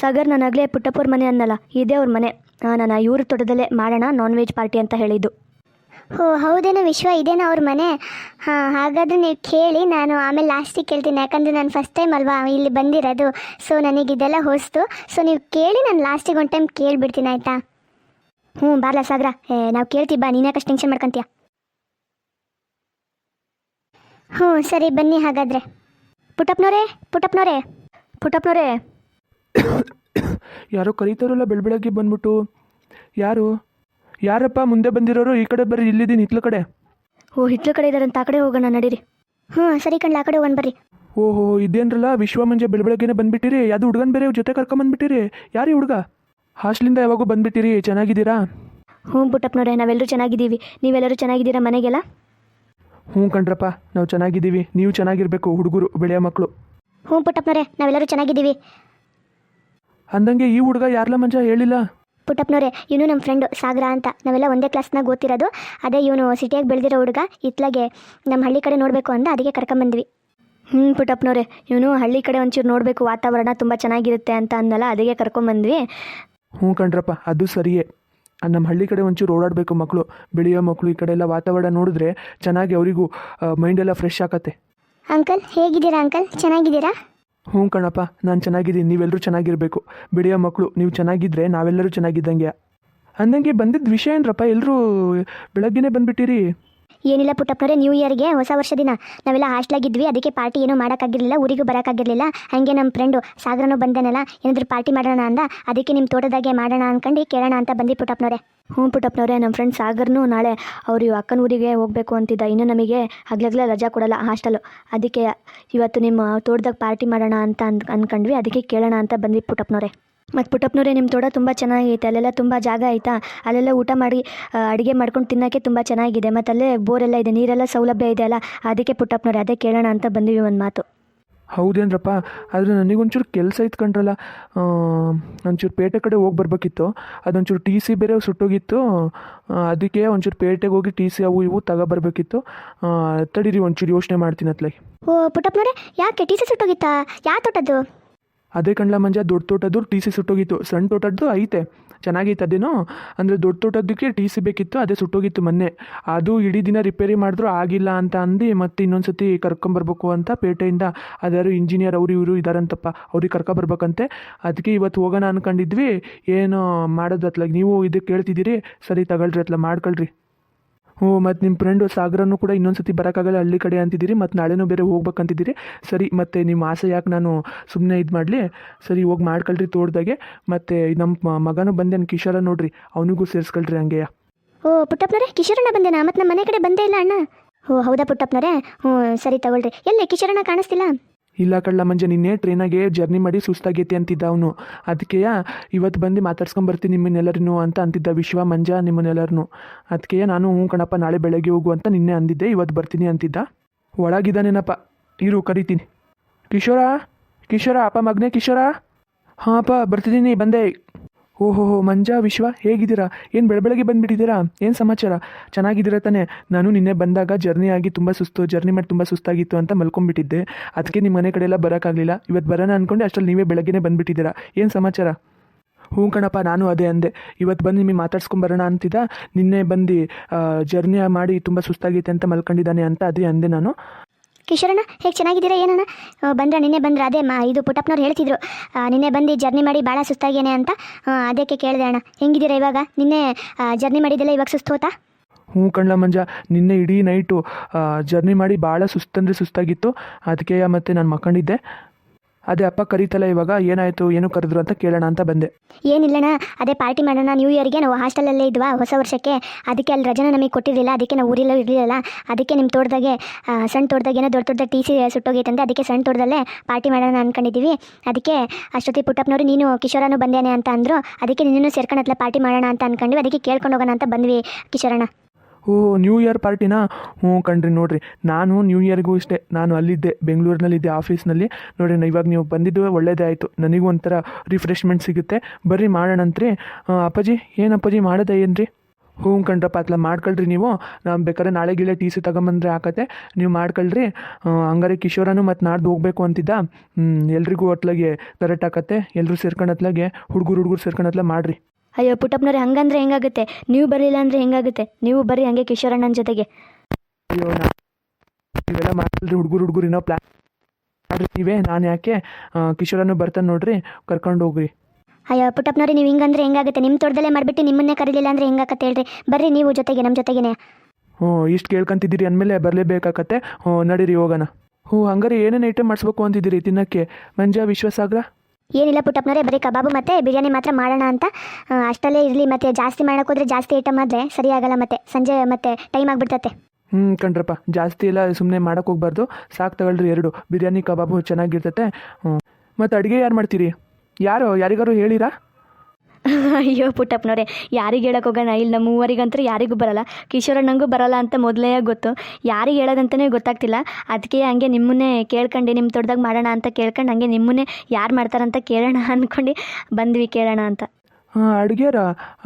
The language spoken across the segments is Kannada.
ಸಾಗರ್ ನಾನಾಗಲೇ ಪುಟ್ಟಪ್ಪರ ಪುಟ್ಟಪ್ಪವ್ರ ಮನೆ ಅನ್ನಲ್ಲ ಇದೇ ಅವ್ರ ಮನೆ. ನಾನು ಇವ್ರ ತೋಟದಲ್ಲೇ ಮಾಡೋಣ ನಾನ್ ವೆಜ್ ಪಾರ್ಟಿ ಅಂತ ಹೇಳಿದ್ದು. ಓ ಹೌದೇನೋ ವಿಶ್ವ ಇದೇನೋ ಅವ್ರ ಮನೆ? ಹಾಂ ಹಾಗಾದ್ರೆ ನೀವು ಕೇಳಿ ನಾನು ಆಮೇಲೆ ಲಾಸ್ಟಿಗೆ ಕೇಳ್ತೀನಿ ಯಾಕಂದರೆ ನಾನು ಫಸ್ಟ್ ಟೈಮ್ ಅಲ್ವಾ ಇಲ್ಲಿ ಬಂದಿರೋದು. ಸೊ ನನಗೆ ಇದೆಲ್ಲ ಹೊಸ್ತು. ಸೊ ನೀವು ಕೇಳಿ ನಾನು ಲಾಸ್ಟಿಗೆ ಒಂದು ಟೈಮ್ ಕೇಳಿಬಿಡ್ತೀನಿ ಆಯಿತಾ? ಹ್ಞೂ ಬಾರ್ಲ ಸಾಗರ. ಏ ನಾವು ಕೇಳ್ತೀವಿ ಬಾ ನೀನ್ಯಾಕಷ್ಟು ಟೆನ್ಷನ್ ಮಾಡ್ಕೊತೀಯ? ಹ್ಞೂ ಸರಿ ಬನ್ನಿ ಹಾಗಾದರೆ. ಪುಟ್ಟಪ್ಪನವರೇ ಪುಟ್ಟಪ್ಪನವರೇ. ಪುಟ್ಟಪ್ಪನವರೇ ಯಾರೋ ಕರೀತಾರಲ್ಲ ಬೆಳಬೆಳಗ್ಗೆ ಬಂದ್ಬಿಟ್ಟು. ಯಾರು? ಯಾರಪ್ಪ ಮುಂದೆ ಬಂದಿರೋರು ಈ ಕಡೆ ಬರ್ರಿ ಇಲ್ಲಿದ್ದೀನಿ ಹಿತ್ಲ ಕಡೆ. ಓ ಹಿತ್ಲ ಕಡೆ ಇದಾರಂತ ಆ ಕಡೆ ಹೋಗೋಣ ನಡೀರಿ. ಹ್ಞೂ ಸರಿ ಕಣ್ಣು ಆ ಕಡೆ ಒಂದು ಬರ್ರಿ. ಓಹೋ ಇದೇನ್ರಲ್ಲ ವಿಶ್ವ ಮಂಜೆ ಬೆಳಬೆಳಗ್ಗೆನೆ ಬಂದ್ಬಿಟ್ಟಿರಿ? ಯಾವುದು ಹುಡುಗನ ಬೇರೆ ಜೊತೆ ಕರ್ಕೊಂಬಂದ್ಬಿಟ್ಟಿರಿ ಯಾರು ಹುಡುಗ? ಹಾಸ್ಟ್ಲಿಂದ ಯಾವಾಗೂ ಬಂದ್ಬಿಟ್ಟಿರಿ ಚೆನ್ನಾಗಿದ್ದೀರಾ? ಹ್ಞೂ ಪುಟ್ಟಪ್ಪನವ್ರೆ ನಾವೆಲ್ಲರೂ ಚೆನ್ನಾಗಿದ್ದೀವಿ. ನೀವೆಲ್ಲರೂ ಚೆನ್ನಾಗಿದ್ದೀರಾ ಮನೆಗೆಲ್ಲ? ಹ್ಞೂ ಕಣ್ರಪ್ಪ ನಾವು ಚೆನ್ನಾಗಿದ್ದೀವಿ. ನೀವು ಚೆನ್ನಾಗಿರ್ಬೇಕು ಹುಡುಗರು ಬೆಳೆಯೋ ಮಕ್ಕಳು. ಹ್ಞೂ ಪುಟ್ಟಪ್ಪನವ್ರೆ ನಾವೆಲ್ಲರೂ ಚೆನ್ನಾಗಿದ್ದೀವಿ. ಅಂದಂಗೆ ಈ ಹುಡುಗ ಯಾರ್ಲ ಮಂಜ ಹೇಳಿಲ್ಲ? ಪುಟ್ಟಪ್ಪನವ್ರೆ ಇವನು ನಮ್ಮ ಫ್ರೆಂಡು ಸಾಗರ ಅಂತ. ನಾವೆಲ್ಲ ಒಂದೇ ಕ್ಲಾಸ್ನಾಗ ಓದ್ತಿರೋದು. ಅದೇ ಇವನು ಸಿಟಿಯಾಗಿ ಬೆಳೆದಿರೋ ಹುಡುಗ. ಇತ್ಲಾಗೆ ನಮ್ಮ ಹಳ್ಳಿ ಕಡೆ ನೋಡಬೇಕು ಅಂತ ಅದಕ್ಕೆ ಕರ್ಕೊಂಬಂದ್ವಿ ಹ್ಞೂ ಪುಟ್ಟಪ್ಪನವ್ರೆ ಇವನು ಹಳ್ಳಿ ಕಡೆ ಒಂಚೂರು ನೋಡಬೇಕು. ವಾತಾವರಣ ತುಂಬ ಚೆನ್ನಾಗಿರುತ್ತೆ ಅಂತ ಅಂದಲ್ಲ ಅದಕ್ಕೆ ಕರ್ಕೊಂಬಂದ್ವಿ ಹ್ಞೂ ಕಣ್ರಪ್ಪ ಅದು ಸರಿಯೇ. ನಮ್ಮ ಹಳ್ಳಿ ಕಡೆ ಒಂಚೂರು ಓಡಾಡಬೇಕು ಮಕ್ಕಳು ಬೆಳೆಯೋ ಮಕ್ಕಳು ಈ ಕಡೆ ಎಲ್ಲ ವಾತಾವರಣ ನೋಡಿದ್ರೆ ಚೆನ್ನಾಗಿ ಅವರಿಗೂ ಮೈಂಡೆಲ್ಲ ಫ್ರೆಶ್ ಆಗತ್ತೆ. ಅಂಕಲ್ ಹೇಗಿದ್ದೀರಾ ಅಂಕಲ್? ಚೆನ್ನಾಗಿದ್ದೀರಾ? ಹ್ಞೂ ಕಣಪ್ಪ, ನಾನು ಚೆನ್ನಾಗಿದ್ದೀನಿ ನೀವೆಲ್ಲರೂ ಚೆನ್ನಾಗಿರಬೇಕು. ಬಿಡಿಯೋ ಮಕ್ಕಳು ನೀವು ಚೆನ್ನಾಗಿದ್ದರೆ ನಾವೆಲ್ಲರೂ ಚೆನ್ನಾಗಿದ್ದಂಗೆ. ಅಂದಂಗೆ ಬಂದಿದ್ದ ವಿಷಯ ಏನರಪ್ಪ ಎಲ್ಲರೂ ಬೆಳಗ್ಗೆನೇ ಬಂದ್ಬಿಟ್ಟಿರಿ? ಏನಿಲ್ಲ ಪುಟ್ಟಪ್ಪನವ್ರೆ ನ್ಯೂ ಇಯರ್ಗೆ ಹೊಸ ವರ್ಷ ದಿನ ನಾವೆಲ್ಲ ಹಾಸ್ಟ್ಲಾಗಿದ್ವಿ, ಅದಕ್ಕೆ ಪಾರ್ಟಿ ಏನೂ ಮಾಡೋಕ್ಕಾಗಿರಲಿಲ್ಲ, ಊರಿಗೂ ಬರೋಕ್ಕಾಗಿರಲಿಲ್ಲ. ಹಾಗೆ ನಮ್ಮ ಫ್ರೆಂಡು ಸಾಗರನೂ ಬಂದನಲ್ಲ, ಏನಾದರೂ ಪಾರ್ಟಿ ಮಾಡೋಣ ಅಂದ, ಅದಕ್ಕೆ ನಿಮ್ಮ ತೋಟದಾಗೆ ಮಾಡೋಣ ಅಂದ್ಕೊಂಡು ಕೇಳೋಣ ಅಂತ ಬಂದು ಪುಟ್ಟಪ್ಪನವ್ರೆ. ಹ್ಞೂ ಪುಟ್ಟಪ್ಪನವರೇ ನಮ್ಮ ಫ್ರೆಂಡ್ ಸಾಗರ್ನು ನಾಳೆ ಅವರು ಅಕ್ಕನ ಊರಿಗೆ ಹೋಗಬೇಕು ಅಂತಿದ್ದ. ಇನ್ನು ನಮಗೆ ಹಗ್ಲಗ್ಲೇ ರಜಾ ಕೊಡಲ್ಲ ಹಾಸ್ಟೆಲು. ಅದಕ್ಕೆ ಇವತ್ತು ನಿಮ್ಮ ತೋಟದಾಗ ಪಾರ್ಟಿ ಮಾಡೋಣ ಅಂತ ಅಂದ್ ಅಂದ್ಕೊಂಡ್ವಿ ಅದಕ್ಕೆ ಕೇಳೋಣ ಅಂತ ಬಂದ್ವಿ ಪುಟ್ಟಪ್ಪನವರೇ. ಮತ್ತು ಪುಟ್ಟಪ್ಪನವರೇ ನಿಮ್ಮ ತೋಟ ತುಂಬ ಚೆನ್ನಾಗೈತೆ. ಅಲ್ಲೆಲ್ಲ ತುಂಬ ಜಾಗ ಆಯಿತಾ? ಅಲ್ಲೆಲ್ಲ ಊಟ ಮಾಡಿ ಅಡುಗೆ ಮಾಡ್ಕೊಂಡು ತಿನ್ನೋಕ್ಕೆ ತುಂಬ ಚೆನ್ನಾಗಿದೆ. ಮತ್ತು ಅಲ್ಲೇ ಬೋರೆಲ್ಲ ಇದೆ ನೀರೆಲ್ಲ ಸೌಲಭ್ಯ ಇದೆ ಅಲ್ಲ? ಅದಕ್ಕೆ ಪುಟ್ಟಪ್ಪನವ್ರೆ ಅದೇ ಕೇಳೋಣ ಅಂತ ಬಂದ್ವಿ ಒಂದು ಮಾತು. ಹೌದೇನ್ರಪ್ಪ? ಆದರೆ ನನಗೊಂಚೂರು ಕೆಲಸ ಇತ್ಕೊಂಡ್ರಲ್ಲ ಒಂಚೂರು ಪೇಟೆ ಕಡೆ ಹೋಗಿ ಬರಬೇಕಿತ್ತು. ಅದೊಂಚೂರು ಟಿ ಸಿ ಬೇರೆ ಸುಟ್ಟೋಗಿತ್ತು. ಅದಕ್ಕೆ ಒಂಚೂರು ಪೇಟೆಗೆ ಹೋಗಿ ಟಿ ಸಿ ಅವು ಇವು ತಗೊಬರ್ಬೇಕಿತ್ತು ತಡೀರಿ ಒಂಚೂರು ಯೋಚನೆ ಮಾಡ್ತೀನಿ ಅತ್ಲಾಗಿ ಓ ಪುಟ್ಟಪ್ಪನವ್ರೆ ಯಾಕೆ ಟೀಚರ್ ಸುಟ್ಟೋಗಿತ್ತಾ? ಯಾವ ತೋಟದ್ದು? ಅದೇ ಕಣ್ಲ ಮಂಜ ದೊಡ್ಡ ತೋಟದ್ದು ಟಿ ಸಿ ಸುಟ್ಟೋಗಿತ್ತು. ಸಣ್ಣ ತೋಟದ್ದು ಐತೆ. ಚೆನ್ನಾಗಿತ್ತು ಅದೇನೋ. ಅಂದರೆ ದೊಡ್ಡ ತೋಟದಕ್ಕೆ ಟಿ ಸಿ ಬೇಕಿತ್ತು, ಅದೇ ಸುಟ್ಟೋಗಿತ್ತು ಮೊನ್ನೆ. ಅದು ಇಡೀ ದಿನ ರಿಪೇರಿ ಮಾಡಿದ್ರು ಆಗಿಲ್ಲ ಅಂತ ಅಂದು, ಮತ್ತೆ ಇನ್ನೊಂದು ಸತಿ ಕರ್ಕೊಂಬರ್ಬೇಕು ಅಂತ ಪೇಟೆಯಿಂದ ಅದ್ಯಾರು ಇಂಜಿನಿಯರ್ ಅವರು ಇವರು ಇದಾರಂತಪ್ಪ, ಅವ್ರಿಗೆ ಕರ್ಕೊಬರ್ಬೇಕಂತೆ ಅದಕ್ಕೆ ಇವತ್ತು ಹೋಗೋಣ ಅಂದ್ಕೊಂಡಿದ್ವಿ ಏನು ಮಾಡೋದು ಅತ್ಲಾಗ ನೀವು ಇದಕ್ಕೆ ಕೇಳ್ತಿದ್ದೀರಿ, ಸರಿ ತಗೊಳ್ರಿ ಅತ್ಲ, ಮಾಡ್ಕೊಳ್ರಿ. ಹ್ಞೂ, ಮತ್ತು ನಿಮ್ಮ ಫ್ರೆಂಡು ಸಾಗರನು ಕೂಡ ಇನ್ನೊಂದು ಸತಿ ಬರೋಕ್ಕಾಗಲ್ಲ, ಹಳ್ಳಿ ಕಡೆ ಅಂತಿದ್ದೀರಿ, ಮತ್ತು ನಾಳೆನೂ ಬೇರೆ ಹೋಗ್ಬೇಕಂತಿದ್ದೀರಿ. ಸರಿ, ಮತ್ತು ನಿಮ್ಮ ಆಸೆ ಯಾಕೆ ನಾನು ಸುಮ್ಮನೆ ಇದು ಮಾಡಲಿ? ಸರಿ, ಹೋಗಿ ಮಾಡ್ಕೊಳ್ರಿ ತೋಡ್ದಾಗೆ ಮತ್ತು ನಮ್ಮ ಮಗನೂ ಬಂದೇನು ಕಿಶೋರ ನೋಡ್ರಿ, ಅವನಿಗೂ ಸೇರಿಸ್ಕೊಳ್ರಿ ಹಂಗೆಯ. ಓ ಪುಟ್ಟಪ್ಪನರೇ ಕಿಶೋರಣ್ಣ ಬಂದೇನಾ? ಮತ್ತು ನಮ್ಮ ಮನೆ ಕಡೆ ಬಂದೇ ಇಲ್ಲ ಅಣ್ಣ. ಓ, ಹೌದಾ ಪುಟ್ಟಪ್ಪನರೇ ಹ್ಞೂ, ಸರಿ ತಗೊಳ್ರಿ. ಎಲ್ಲಿ ಕಿಶೋರಣ್ಣ ಕಾಣಿಸ್ತಿಲ್ಲ? ಇಲ್ಲ ಕಳ್ಳ ಮಂಜೆ, ನಿನ್ನೆ ಟ್ರೈನಾಗೆ ಜರ್ನಿ ಮಾಡಿ ಸುಸ್ತಾಗೈತಿ ಅಂತಿದ್ದ ಅವನು. ಅದಕ್ಕೆ ಇವತ್ತು ಬಂದು ಮಾತಾಡ್ಸ್ಕೊಂಬರ್ತೀನಿ ನಿಮ್ಮನ್ನೆಲ್ಲರೂ ಅಂತ ಅಂತಿದ್ದ ವಿಶ್ವ ಮಂಜ ನಿಮ್ಮನ್ನೆಲ್ಲರೂ ಅದಕ್ಕೆ ನಾನು ಹ್ಞೂ ಕಣಪ್ಪ, ನಾಳೆ ಬೆಳಗ್ಗೆ ಹೋಗು ಅಂತ ನಿನ್ನೆ ಅಂದಿದ್ದೆ ಇವತ್ತು ಬರ್ತೀನಿ ಅಂತಿದ್ದ. ಒಳಗಿದ್ದಾನೇನಪ್ಪ? ಇರು, ಕರಿತೀನಿ. ಕಿಶೋರ? ಕಿಶೋರ, ಅಪ್ಪ ಮಗನೇ ಕಿಶೋರ? ಹಾಂ ಅಪ್ಪ, ಬರ್ತಿದ್ದೀನಿ, ಬಂದೆ. ಓಹೋ, ಮಂಜ, ವಿಶ್ವ, ಹೇಗಿದ್ದೀರಾ? ಏನು ಬೆಳಬೆಳಗ್ಗೆ ಬಂದುಬಿಟ್ಟಿದ್ದೀರಾ? ಏನು ಸಮಾಚಾರ? ಚೆನ್ನಾಗಿದ್ದೀರಾ ತಾನೆ? ನಾನು ನಿನ್ನೆ ಬಂದಾಗ ಜರ್ನಿ ಆಗಿ ತುಂಬ ಸುಸ್ತು ಜರ್ನಿ ಮಾಡಿ ತುಂಬ ಸುಸ್ತಾಗಿತ್ತು ಅಂತ ಮಲ್ಕೊಂಡ್ಬಿಟ್ಟಿದ್ದೆ. ಅದಕ್ಕೆ ನಿಮ್ಮ ಮನೆ ಕಡೆ ಎಲ್ಲ ಬರೋಕ್ಕಾಗಲಿಲ್ಲ. ಇವತ್ತು ಬರೋಣ ಅಂದ್ಕೊಂಡು ಅಷ್ಟರಲ್ಲಿ ನೀವೇ ಬೆಳಗ್ಗೆನೇ ಬಂದುಬಿಟ್ಟಿದ್ದೀರಾ. ಏನು ಸಮಾಚಾರ? ಹ್ಞೂ ಕಣಪ್ಪ, ನಾನು ಅದೇ ಅಂದೆ. ಇವತ್ತು ಬಂದು ನಿಮಗೆ ಮಾತಾಡ್ಸ್ಕೊಂಬರೋಣ ಅಂತಿದ್ದ. ನಿನ್ನೆ ಬಂದು ಜರ್ನಿ ಮಾಡಿ ತುಂಬ ಸುಸ್ತಾಗೈತೆ ಅಂತ ಮಲ್ಕೊಂಡಿದ್ದಾನೆ ಅಂತ ಅದೇ ಅಂದೆ ನಾನು. ಕಿಶೋರಣ್ಣ, ಹೇಗೆ ಚೆನ್ನಾಗಿದ್ದೀರಾ? ಏನಣ್ಣ? ಬಂದ್ರ? ನಿನ್ನೆ ಬಂದ್ರ? ಅದೇ ಮಾ, ಇದು ಪುಟ್ಟಪ್ಪನವ್ರು ಹೇಳ್ತಿದ್ರು. ನಿನ್ನೆ ಬಂದು ಜರ್ನಿ ಮಾಡಿ ಭಾಳ ಸುಸ್ತಾಗೇನೆ ಅಂತ. ಅದಕ್ಕೆ ಕೇಳಿದೆ ಅಣ್ಣ. ಹೆಂಗಿದ್ದೀರಾ ಇವಾಗ? ನಿನ್ನೆ ಜರ್ನಿ ಮಾಡಿದ್ದೆಲ್ಲ ಇವಾಗ ಸುಸ್ತು ಹೋತಾ ಹ್ಞೂ ಕಣ್ಲ ಮಂಜ, ನಿನ್ನೆ ಇಡೀ ನೈಟು ಜರ್ನಿ ಮಾಡಿ ಭಾಳ ಸುಸ್ತಂದರೆ ಸುಸ್ತಾಗಿತ್ತು. ಅದಕ್ಕೆ ಮತ್ತೆ ನಾನು ಮಕ್ಕಂಡಿದ್ದೆ. ಅದೇ ಅಪ್ಪ ಕರೀತಲ್ಲ ಇವಾಗ ಏನಾಯಿತು, ಏನು ಕರೆದ್ರು ಅಂತ ಕೇಳೋಣ ಅಂತ ಬಂದೆ. ಏನಿಲ್ಲಣ್ಣ, ಅದೇ ಪಾರ್ಟಿ ಮಾಡೋಣ ನ್ಯೂ ಇಯರ್ಗೆ ನಾವು ಹಾಸ್ಟೆಲಲ್ಲೇ ಇದ್ವಾ, ಹೊಸ ವರ್ಷಕ್ಕೆ. ಅದಕ್ಕೆ ಅಲ್ಲಿ ರಜನ ನಮಗೆ ಕೊಟ್ಟಿರಲಿಲ್ಲ, ಅದಕ್ಕೆ ನಾವು ಊರಿಲ್ಲ ಇರಲಿಲ್ಲ ಅದಕ್ಕೆ ನಿಮ್ಮ ತೋಟದಾಗೆ ಸಣ್ಣ ತೋಟದಾಗೇನೋ ದೊಡ್ಡ ದೊಡ್ಡ ಟಿ ಸಿ ಸುಟ್ಟೋಗೈತಂತೆ ಅದಕ್ಕೆ ಸಣ್ಣ ತೋಟದಲ್ಲೇ ಪಾರ್ಟಿ ಮಾಡೋಣ ಅನ್ಕೊಂಡಿದ್ದೀವಿ ಅದಕ್ಕೆ ಅಷ್ಟೊತ್ತಿ ಪುಟ್ಟಪ್ಪನವರು, ನೀನು ಕಿಶೋರನು ಬಂದೇನೆ ಅಂತ ಅಂದರು. ಅದಕ್ಕೆ ನಿನ್ನೂ ಸೇರ್ಕೊಂಡತ್ಲ ಪಾರ್ಟಿ ಮಾಡೋಣ ಅಂತ ಅನ್ಕೊಂಡ್ವಿ, ಅದಕ್ಕೆ ಕೇಳ್ಕೊಂಡು ಹೋಗೋಣ ಅಂತ ಬಂದ್ವಿ ಕಿಶೋರಣ್ಣ. ಓ ನ್ಯೂ ಇಯರ್ ಪಾರ್ಟಿನಾ ಹ್ಞೂ ಕಣ್ರಿ, ನೋಡ್ರಿ. ನಾನು ನ್ಯೂ ಇಯರ್ಗೂ ಇಷ್ಟೇ. ನಾನು ಅಲ್ಲಿದ್ದೆ, ಬೆಂಗಳೂರಿನಲ್ಲಿದ್ದೆ ಆಫೀಸ್ನಲ್ಲಿ ನೋಡ್ರಿ, ನಾ ಇವಾಗ ನೀವು ಬಂದಿದ್ದು ಒಳ್ಳೇದೇ ಆಯಿತು. ನನಗೂ ಒಂಥರ ರಿಫ್ರೆಶ್ಮೆಂಟ್ ಸಿಗುತ್ತೆ. ಬರ್ರಿ ಮಾಡೋಣಂತ್ರಿ ಅಪ್ಪಾಜಿ, ಏನು ಅಪ್ಪಾಜಿ ಮಾಡೋದ ಏನ್ರಿ? ಹ್ಞೂ ಕಣ್ರಪ್ಪ ಅತ್ಲ ಮಾಡ್ಕೊಳ್ರಿ ನೀವು. ನಾನು ಬೇಕಾದ್ರೆ ನಾಳೆ ಗಿಳೆ ಟಿ ಸಿ ತಗೊಂಬಂದ್ರೆ ಆಕತ್ತೆ ನೀವು ಮಾಡ್ಕೊಳ್ರಿ. ಹಂಗಾರೆ ಕಿಶೋರನು ಮತ್ತು ನಾಡ್ದು ಹೋಗಬೇಕು ಅಂತಿದ್ದ. ಎಲ್ರಿಗೂ ಅತ್ಲಾಗೆ ಕರೆಕ್ಟ್ ಆಕತ್ತೆ ಎಲ್ಲರೂ ಸೇರ್ಕೊಂಡತ್ಲಾಗೆ ಹುಡುಗರು ಹುಡುಗರು ಸೇರ್ಕೊಂಡು ಅತ್ಲ ಮಾಡಿರಿ. ಅಯ್ಯೋ ಪುಟ್ಟಪ್ಪನವ್ರೆ ಹಂಗಂದ್ರೆ ಹೆಂಗಾಗುತ್ತೆ? ನೀವು ಬರಲಿಲ್ಲ ಅಂದರೆ ಹೆಂಗಾಗುತ್ತೆ? ನೀವು ಬರ್ರಿ ಹಂಗೆ ಕಿಶೋರಣ್ಣನ ಜೊತೆಗೆ. ಅಯ್ಯೋ ನಾ ಇವೆಲ್ಲ ಮಾಡ್ಕೊಳ್ರಿ ಹುಡುಗರು ಹುಡುಗರು ಇನ್ನೋ ಪ್ಲ್ಯಾನ್ ಮಾಡ್ರಿ. ನೀವೇ ನಾನು ಯಾಕೆ ಆ, ಕಿಶೋರನು ಬರ್ತಾನೆ ನೋಡ್ರಿ ಕರ್ಕೊಂಡು ಹೋಗ್ರಿ. ಅಯ್ಯೋ ಪುಟ್ಟಪ್ಪನವ್ರೆ ನೀವು ಹಿಂಗಂದ್ರೆ ಹೆಂಗಾಗುತ್ತೆ? ನಿಮ್ಮ ತೋಟದಲ್ಲೇ ಮಾಡಿಬಿಟ್ಟು ನಿಮ್ಮನ್ನೇ ಕರೀಲಿಲ್ಲ ಅಂದರೆ ಹೆಂಗಾಗತ್ತೆ ಹೇಳ್ರಿ? ಬರ್ರಿ ನೀವು ಜೊತೆಗೆ ನಮ್ಮ ಜೊತೆಗೇನೆ. ಹ್ಞೂ ಇಷ್ಟು ಕೇಳ್ಕೊಂತಿದ್ದೀರಿ ಅಂದಮೇಲೆ ಬರಲೇಬೇಕಾಗತ್ತೆ ಹ್ಞೂ ನಡೀರಿ ಹೋಗೋಣ. ಹ್ಞೂ ಹಂಗಾರೆ ಏನೇನು ಐಟಮ್ ಮಾಡಿಸ್ಬೇಕು ಅಂತಿದ್ದೀರಿ ತಿನ್ನಕ್ಕೆ? ಮಂಜ ವಿಶ್ವಸಾಗರ? ಏನಿಲ್ಲ ಪುಟ್ಟಪ್ಪನವರೇ, ಬರೀ ಕಬಾಬು ಮತ್ತು ಬಿರಿಯಾನಿ ಮಾತ್ರ ಮಾಡೋಣ ಅಂತ. ಅಷ್ಟಲ್ಲೇ ಇರಲಿ, ಮತ್ತೆ ಜಾಸ್ತಿ ಮಾಡೋಕೆ ಹೋದ್ರೆ ಜಾಸ್ತಿ ಐಟಮ್ ಆದರೆ ಸರಿ ಆಗಲ್ಲ ಮತ್ತೆ. ಸಂಜೆ ಮತ್ತೆ ಟೈಮ್ ಆಗಿಬಿಡ್ತತೆ. ಹ್ಞೂ ಕಣ್ರಪ್ಪ. ಜಾಸ್ತಿ ಎಲ್ಲ ಸುಮ್ಮನೆ ಮಾಡೋಕೆ ಹೋಗ್ಬಾರ್ದು. ಸಾಕು ತಗೊಳ್ರಿ ಎರಡು. ಬಿರಿಯಾನಿ, ಕಬಾಬು ಚೆನ್ನಾಗಿರ್ತತೆ. ಮತ್ತು ಅಡುಗೆ ಯಾರು ಮಾಡ್ತೀರಿ? ಯಾರು, ಯಾರಿಗಾರು ಹೇಳಿರಾ? ಅಯ್ಯೋ ಪುಟ್ಟಪ್ಪನವ್ರೆ, ಯಾರಿಗೆ ಹೇಳಕ್ಕೆ ಹೋಗೋಣ? ಇಲ್ಲಿ ನಮ್ಮ ಮೂವರಿಗಂತೂ ಯಾರಿಗೂ ಬರಲ್ಲ. ಕಿಶೋರಣ್ಣಂಗೂ ಬರಲ್ಲ ಅಂತ ಮೊದಲೇ ಗೊತ್ತು. ಯಾರಿಗೆ ಹೇಳೋದಂತಲೇ ಗೊತ್ತಾಗ್ತಿಲ್ಲ. ಅದಕ್ಕೆ ಹಂಗೆ ನಿಮ್ಮನ್ನೇ ಕೇಳ್ಕೊಂಡು ನಿಮ್ಮ ತೋಟದಾಗ ಮಾಡೋಣ ಅಂತ ಕೇಳ್ಕೊಂಡು, ಹಂಗೆ ನಿಮ್ಮನ್ನೇ ಯಾರು ಮಾಡ್ತಾರಂತ ಕೇಳೋಣ ಅಂದ್ಕೊಂಡು ಬಂದ್ವಿ ಕೇಳೋಣ ಅಂತ. ಹಾಂ ಅಡುಗೆರ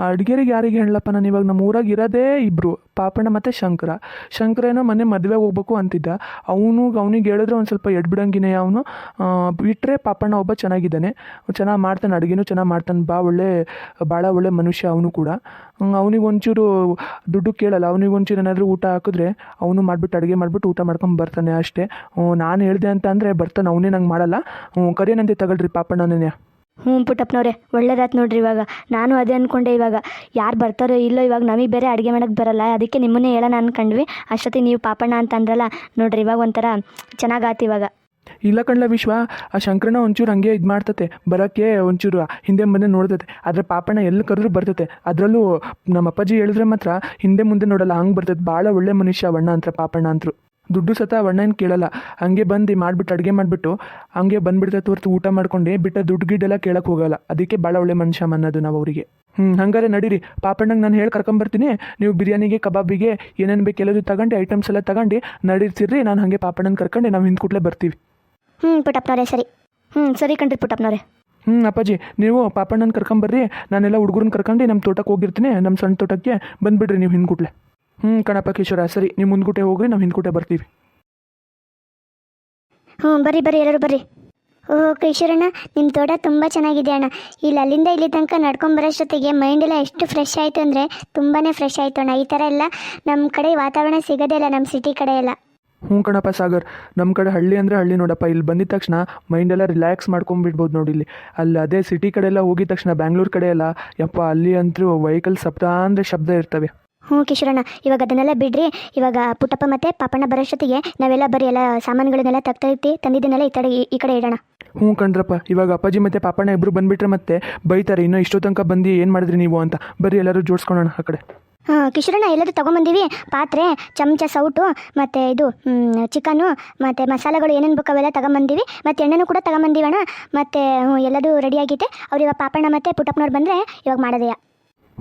ಅಡುಗೆರಿಗೆ ಯಾರಿಗೆ ಹೇಳಪ್ಪ ನಾನು ಇವಾಗ ನಮ್ಮ ಊರಾಗ ಇರೋದೇ ಇಬ್ಬರು ಪಾಪಣ್ಣ ಮತ್ತು ಶಂಕರ. ಶಂಕರ ಏನೋ ಮನೆ ಮದುವೆಗೆ ಹೋಗ್ಬೇಕು ಅಂತಿದ್ದ. ಅವನು, ಅವನಿಗೆ ಹೇಳಿದ್ರೆ ಒಂದು ಸ್ವಲ್ಪ ಎಡ್ಬಿಡಂಗಿನೇ ಅವನು. ಬಿಟ್ಟರೆ ಪಾಪಣ್ಣ ಒಬ್ಬ ಚೆನ್ನಾಗಿದ್ದಾನೆ. ಚೆನ್ನಾಗಿ ಮಾಡ್ತಾನೆ ಅಡುಗೆನೂ, ಚೆನ್ನಾಗಿ ಮಾಡ್ತಾನೆ, ಬಾ ಒಳ್ಳೆ ಭಾಳ ಒಳ್ಳೆ ಮನುಷ್ಯ ಅವನು ಕೂಡ. ಅವನಿಗೆ ಒಂಚೂರು ದುಡ್ಡು ಕೇಳಲ್ಲ. ಅವನಿಗೆ ಒಂಚೂರು ಏನಾದರೂ ಊಟ ಹಾಕಿದ್ರೆ ಅವನು ಮಾಡಿಬಿಟ್ಟು ಅಡುಗೆ ಮಾಡಿಬಿಟ್ಟು ಊಟ ಮಾಡ್ಕೊಂಡು ಬರ್ತಾನೆ ಅಷ್ಟೇ. ನಾನು ಹೇಳಿದೆ ಅಂತ ಅಂದರೆ ಬರ್ತಾನೆ, ಅವನೇ ನಂಗೆ ಮಾಡಲ್ಲ. ಕರಿಯನಂತೆ ತಗೊಳ್ರಿ ಪಾಪಣ್ಣನೇ ಹ್ಞೂ ಪುಟ್ಟಪ್ಪನವ್ರೆ, ಒಳ್ಳೇದಾಯ್ತು ನೋಡ್ರಿ ಇವಾಗ. ನಾನು ಅದೇ ಅಂದ್ಕೊಂಡೆ ಇವಾಗ. ಯಾರು ಬರ್ತಾರೋ ಇಲ್ಲೋ ಇವಾಗ ನಮಗೆ ಬೇರೆ ಅಡುಗೆ ಮಾಡೋಕ್ಕೆ ಬರಲ್ಲ. ಅದಕ್ಕೆ ನಿಮ್ಮನ್ನೇ ಹೇಳೋಣ ಅಂದ್ಕೊಂಡ್ವಿ ಅಷ್ಟೊತ್ತಿಗೆ ನೀವು ಪಾಪಣ್ಣ ಅಂತ ಅಂದ್ರಲ್ಲ ನೋಡ್ರಿ ಇವಾಗ ಒಂಥರ ಚೆನ್ನಾಗಾತು ಇವಾಗ. ಇಲ್ಲ ಕಣ್ಲ ವಿಶ್ವ, ಆ ಶಂಕರನ ಒಂಚೂರು ಹಂಗೆ ಇದು ಮಾಡ್ತತೆ. ಬರೋಕ್ಕೆ ಒಂಚೂರು ಹಿಂದೆ ಮುಂದೆ ನೋಡ್ತತೆ. ಆದರೆ ಪಾಪಣ್ಣ ಎಲ್ಲಿ ಕರೆದ್ರೂ ಬರ್ತತೆ. ಅದರಲ್ಲೂ ನಮ್ಮ ಅಪ್ಪಾಜಿ ಹೇಳಿದ್ರೆ ಮಾತ್ರ ಹಿಂದೆ ಮುಂದೆ ನೋಡಲ್ಲ, ಹಂಗೆ ಬರ್ತದೆ ಭಾಳ ಒಳ್ಳೆ ಮನುಷ್ಯ ಅಣ್ಣ ಅಂತ ಪಾಪಣ್ಣ ಅಂತರು. ದುಡ್ಡು ಸತ ಅಣ್ಣನ ಕೇಳಲ್ಲ. ಹಂಗೆ ಬಂದು ಮಾಡಿಬಿಟ್ಟು ಅಡುಗೆ ಮಾಡಿಬಿಟ್ಟು ಹಂಗೆ ಬಂದ್ಬಿಡ್ತಾ ತೋರ್ತು ಊಟ ಮಾಡ್ಕೊಂಡು. ಬಿಟ್ಟ ದುಡ್ಡು ಗಿಡ್ಡೆಲ್ಲ ಕೇಳಕ್ಕೆ ಹೋಗಲ್ಲ. ಅದಕ್ಕೆ ಭಾಳ ಒಳ್ಳೆ ಮನುಷ್ಯ ಅನ್ನೋದು ನಾವು ಅವರಿಗೆ. ಹ್ಞೂ ಹಂಗಾರೆ ನಡೀರಿ. ಪಾಪಣ್ಣಂಗೆ ನಾನು ಹೇಳಿ ಕರ್ಕೊಂಬರ್ತೀನಿ. ನೀವು ಬಿರಿಯಾನಿಗೆ ಕಬಾಬಿಗೆ ಏನೇನು ಬೇಕು ಎಲ್ಲದು ತಗೊಂಡು ಐಟಮ್ಸ್ ಎಲ್ಲ ತಗೊಂಡು ನಡೀರ್ತಿರ್ರಿ. ನಾನು ಹಾಗೆ ಪಾಪಣ್ಣನ ಕರ್ಕೊಂಡು ನಾವು ಹಿಂದ್ಕೂಡ್ಲೇ ಬರ್ತೀವಿ. ಹ್ಞೂ ಪುಟ್ಟಪ್ಪನವರೇ ಸರಿ. ಹ್ಞೂ ಸರಿ ಕಣ್ರಿ ಪುಟ್ಟಪ್ಪನವ್ರೆ. ಹ್ಞೂ ಅಪ್ಪಾಜಿ ನೀವು ಪಾಪಣ್ಣನ ಕರ್ಕೊಂಬರ್ರಿ. ನಾನೆಲ್ಲ ಹುಡುಗರನ್ನ ಕರ್ಕೊಂಡು ನಮ್ಮ ತೋಟಕ್ಕೆ ಹೋಗಿರ್ತೀನಿ. ನಮ್ಮ ಸಣ್ಣ ತೋಟಕ್ಕೆ ಬಂದುಬಿಡ್ರಿ ನೀವು ಹಿಂದ್ಕೂಟ್ಲೆ ಹ್ಞೂ ಕಣಪ್ಪ ಕಿಶೋರ ಸರಿ ನೀವು ಮುಂದ್ಗುಟೆ ಹೋಗ್ರಿ ನಾವು ಹಿಂದ್ಗುಟೆ ಬರ್ತೀವಿ. ಹ್ಞೂ ಬರ್ರಿ ಬರ್ರಿ ಎಲ್ಲರೂ ಬರ್ರಿ. ಓ ಕಿಶೋರಣ್ಣ ನಿಮ್ಮ ತೋಟ ತುಂಬ ಚೆನ್ನಾಗಿದೆ ಅಣ್ಣ. ಇಲ್ಲಿ ಅಲ್ಲಿಂದ ಇಲ್ಲಿ ತನಕ ನಡ್ಕೊಂಬರೋಷ್ಟೊತ್ತಿಗೆ ಮೈಂಡ್ ಎಲ್ಲ ಎಷ್ಟು ಫ್ರೆಶ್ ಆಯಿತು ಅಂದರೆ ತುಂಬಾ ಫ್ರೆಶ್ ಆಯಿತು ಅಣ್ಣ. ಈ ಥರ ಎಲ್ಲ ನಮ್ಮ ಕಡೆ ವಾತಾವರಣ ಸಿಗೋದೇ ಇಲ್ಲ ನಮ್ಮ ಸಿಟಿ ಕಡೆ ಎಲ್ಲ. ಹ್ಞೂ ಕಣಪ್ಪ ಸಾಗರ್ ನಮ್ಮ ಕಡೆ ಹಳ್ಳಿ ಅಂದರೆ ಹಳ್ಳಿ ನೋಡಪ್ಪ. ಇಲ್ಲಿ ಬಂದಿದ ತಕ್ಷಣ ಮೈಂಡೆಲ್ಲ ರಿಲ್ಯಾಕ್ಸ್ ಮಾಡ್ಕೊಂಬಿಡ್ಬೋದು ನೋಡಿ ಇಲ್ಲಿ. ಅಲ್ಲಿ ಅದೇ ಸಿಟಿ ಕಡೆ ಎಲ್ಲ ಹೋಗಿದ ತಕ್ಷಣ ಬ್ಯಾಂಗ್ಳೂರ್ ಕಡೆ ಎಲ್ಲ ಯಪ್ಪ ಅಲ್ಲಿ ಅಂತೂ ವೆಹಿಕಲ್ ಶಬ್ದ ಅಂದರೆ ಶಬ್ದ ಇರ್ತವೆ. ಹ್ಞೂ ಕಿಶೋರಣ್ಣ ಇವಾಗ ಅದನ್ನೆಲ್ಲ ಬಿಡ್ರಿ. ಇವಾಗ ಪುಟ್ಟಪ್ಪ ಮತ್ತೆ ಪಾಪಣ್ಣ ಬರೋಷ್ಟೊತ್ತಿಗೆ ನಾವೆಲ್ಲ ಬರೀ ಎಲ್ಲ ಸಾಮಾನುಗಳನ್ನೆಲ್ಲ ತಗ್ತೈತಿ ತಂದಿದ್ದನ್ನೆಲ್ಲ ಈ ಕಡೆ ಈ ಕಡೆ ಇಡೋಣ. ಹ್ಞೂ ಕಣ್ರಪ್ಪ ಇವಾಗ ಅಪ್ಪಾಜಿ ಮತ್ತು ಪಾಪಣ್ಣ ಇಬ್ಬರು ಬಂದುಬಿಟ್ರೆ ಮತ್ತೆ ಬೈತಾರೆ. ಇನ್ನೂ ಇಷ್ಟೋ ತನಕ ಬಂದು ಏನು ಮಾಡಿದ್ರಿ ನೀವು ಅಂತ. ಬರೀ ಎಲ್ಲರೂ ಜೋಡಿಸ್ಕೊಳ್ಳೋಣ ಆ ಕಡೆ. ಹಾಂ ಕಿಶೋರಣ್ಣ ಎಲ್ಲದೂ ತೊಗೊಂಬಂದೀವಿ. ಪಾತ್ರೆ ಚಮಚ ಸೌಟು ಮತ್ತು ಇದು ಚಿಕನು ಮತ್ತು ಮಸಾಲೆಗಳು ಏನೇನು ಬೇಕು ಅವೆಲ್ಲ ತಗೊಂಬಂದೀವಿ. ಮತ್ತು ಎಣ್ಣೆನೂ ಕೂಡ ತಗೊಂಬಂದೀವಣ್ಣ. ಮತ್ತು ಎಲ್ಲದೂ ರೆಡಿ ಆಗೈತೆ ಅವ್ರು ಇವಾಗ ಪಾಪಣ್ಣ ಮತ್ತು ಪುಟ್ಟಪ್ಪನವ್ರು ಬಂದರೆ ಇವಾಗ ಮಾಡೋದೆಯಾ